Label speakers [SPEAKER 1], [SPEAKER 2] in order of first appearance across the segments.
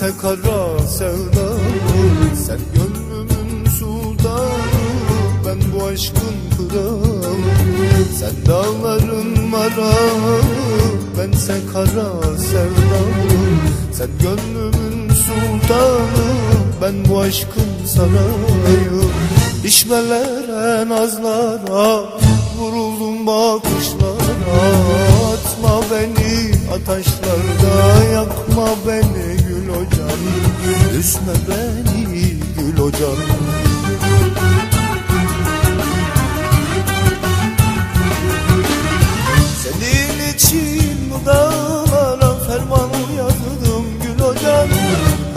[SPEAKER 1] Bense kara sevdalı Sen gönlümün sultanı Ben bu aşkın kralı. Sen dağların maralı Bense kara sevdalı Sen gönlümün sultanı Ben bu aşkın sarayı. İşmelere nazlara Vuruldum bakışlara. Atma beni ataşlarda Yakma beni Üzme beni gül hocam Senin için bu dağlara ferman yazdım gül hocam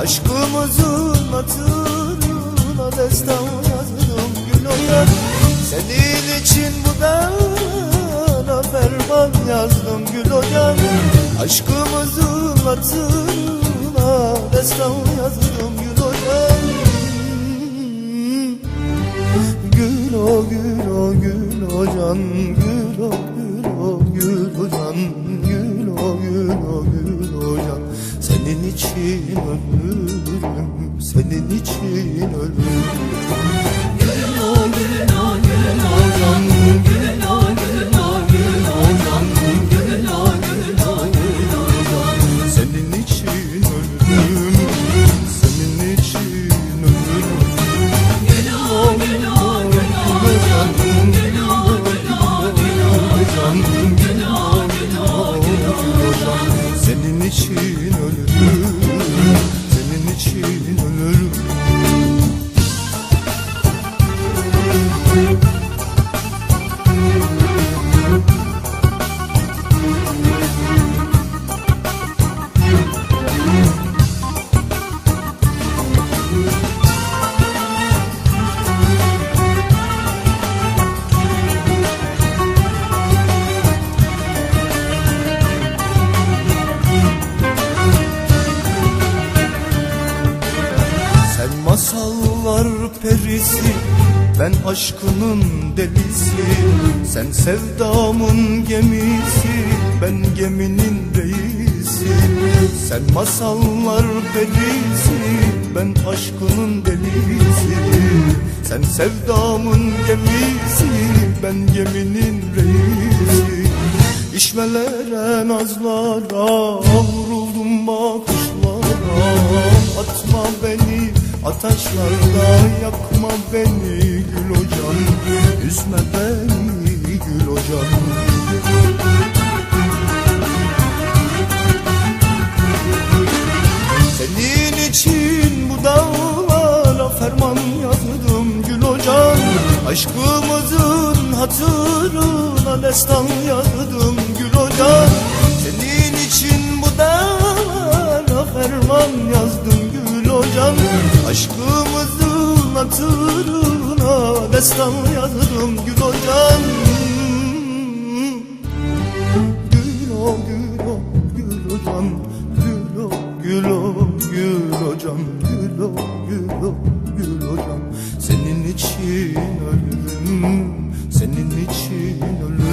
[SPEAKER 1] Aşkımızın hatırına destan yazdım gül hocam Senin için bu dağlara ferman yazdım gül hocam Aşkımızın hatırına destan yazdım Gül o gül o gül hocan Gül o gül o gül hocan Gül o gül o gül hocan Senin için ölürüm Senin için ölürüm Gül o gül o gül hocan ölürüm Senin perisi Ben aşkının delisi Sen sevdamın gemisi Ben geminin reisi. Sen masallar perisi Ben aşkının delisi. Sen sevdamın gemisi Ben geminin reisi. İşmelere nazlara Vuruldum bakışlara. Atma beni ataşlarda Yakma beni gül hocam. Üzme beni gül hocam. Senin için bu dağlara ferman yazdım gül hocam. Aşkımızın hatırına destan yazdım gül hocam. Senin için bu dağlara ferman yazdım gül hocam Aşkımızın hatırına destan yazırım gül hocam Gül o gül o gül hocam Gül o gül o gül hocam Gül o gül o gül hocam. Senin için ölürüm Senin için ölürüm.